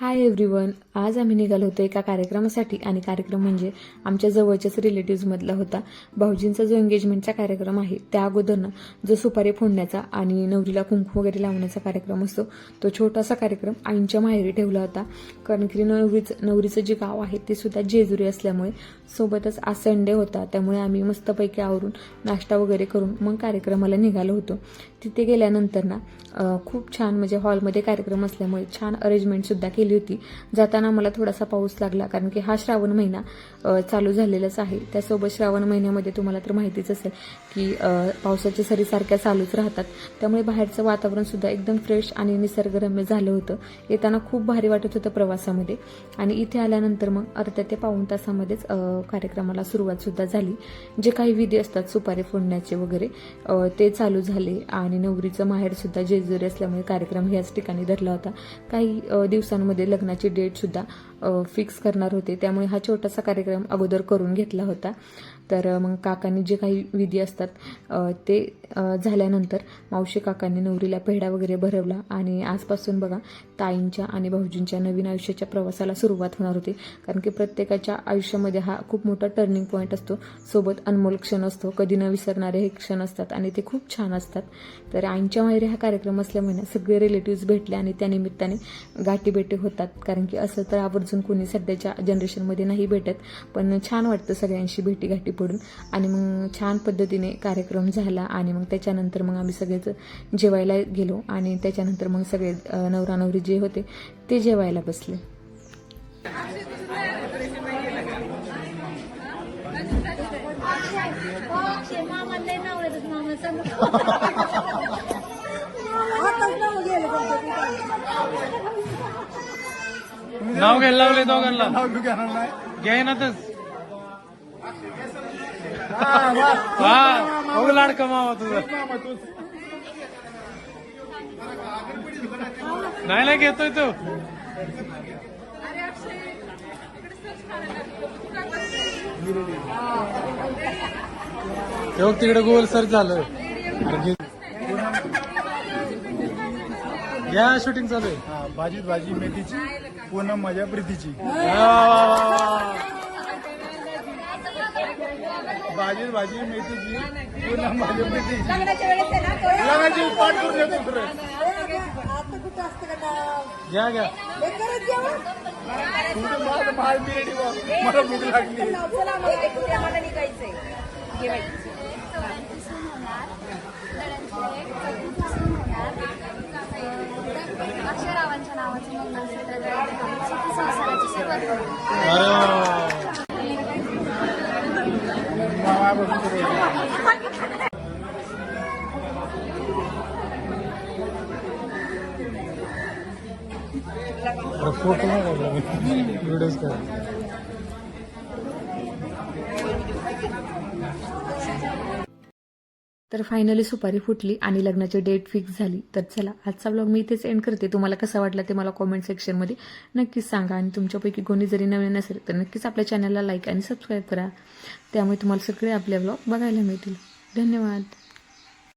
Hi everyone आज आम्ही निघालो होतो एका कार्यक्रमासाठी आणि कार्यक्रम म्हणजे आमच्या जवळच्याच रिलेटिव्हमधला होता. भाऊजींचा जो एंगेजमेंटचा कार्यक्रम आहे त्या अगोदरनं जो सुपारी फोडण्याचा आणि नवरीला कुंकू वगैरे लावण्याचा कार्यक्रम असतो तो छोटासा कार्यक्रम आईंच्या माहेरी ठेवला होता. कारण की नवरीचं नवरीचं जे गाव आहे ते सुद्धा जेजुरी असल्यामुळे सोबतच आज संडे होता. त्यामुळे आम्ही मस्तपैकी आवरून नाश्ता वगैरे करून मग कार्यक्रमाला निघालो होतो. तिथे गेल्यानंतर ना खूप छान म्हणजे हॉलमध्ये कार्यक्रम असल्यामुळे छान अरेंजमेंटसुद्धा केली केली होती. जाताना मला थोडासा पाऊस लागला कारण की हा श्रावण महिना चालू झालेलाच आहे. त्यासोबत श्रावण महिन्यामध्ये तुम्हाला तर माहितीच असेल की पावसाच्या सरी सारख्या चालूच राहतात. त्यामुळे बाहेरचं वातावरण सुद्धा एकदम फ्रेश आणि निसर्गरम्य झालं होतं. येताना खूप भारी वाटत होतं प्रवासामध्ये. आणि इथे आल्यानंतर मग अर्ध्या ते पाऊण तासामध्येच कार्यक्रमाला सुरुवात सुद्धा झाली. जे काही विधी असतात सुपारी फोडण्याचे वगैरे ते चालू झाले. आणि नवरीचं माहेर सुद्धा जेजुरी असल्यामुळे कार्यक्रम ह्याच ठिकाणी धरला होता. काही दिवसांमध्ये मध्ये लग्नाची डेट सुद्धा फिक्स करणार होते. त्यामुळे हा छोटासा कार्यक्रम अगोदर करून घेतला होता. तर मग काकांनी जे काही विधी असतात ते झाल्यानंतर मावशी काकांनी नवरीला पेढा वगैरे भरवला आणि आजपासून बघा ताईंच्या आणि भाऊजींच्या नवीन आयुष्याच्या प्रवासाला सुरुवात होणार होती. कारण की प्रत्येकाच्या आयुष्यामध्ये हा खूप मोठा टर्निंग पॉईंट असतो. सोबत अनमोल क्षण असतो. कधी न विसरणारे हे क्षण असतात आणि ते खूप छान असतात. तर आईंच्या माहेरी हा कार्यक्रम असल्यामुळे सगळे रिलेटिव्ज भेटले आणि त्या निमित्ताने गाठीभेटी होतात. कारण की असं तर आवर्जून कोणी सध्याच्या जनरेशनमध्ये नाही भेटत. पण छान वाटतं सगळ्यांशी भेटी गाठी पडून. आणि मग छान पद्धतीने कार्यक्रम झाला आणि मग त्याच्यानंतर मग आम्ही सगळेच जेवायला गेलो आणि त्याच्यानंतर मग सगळे नवरा नवरी जे होते ते जेवायला बसले. नाव घ्यायला लागले दोघांना. घ्याय ना तर हा लाडका मावा तुझा. नाही ना घेतोय तो. तेव्हा तिकडे गोल सर झालं. घ्या शूटिंग चालू आहे. हा, भाजीत भाजी मेथीची पूनम माझ्या प्रीतीची. भाजीत भाजी मेथीची पूनम माझ्या प्रीतीची लग्नाची पाठ करून देतो तुला. घ्या घ्या. तुमचं माझं माल बा. भूक लागली. अक्षरावांच्या नावाचं सुरुवात. होते. अरे वा, वा, वा. मामापासून सुरू होतं. अरे फोटो नाही काढला मी व्हिडिओज कर तर फायनली सुपारी फुटली आणि लग्नाची डेट फिक्स झाली. तर चला आजचा ब्लॉग मी इथेच एंड करते. तुम्हाला कसा वाटला ते मला कॉमेंट सेक्शनमध्ये नक्कीच सांगा. आणि तुमच्यापैकी कोणी जरी नवीन असेल तर नक्कीच आपल्या चॅनलला लाईक आणि सबस्क्राईब करा. त्यामुळे तुम्हाला सगळे आपले ब्लॉग बघायला मिळतील. धन्यवाद.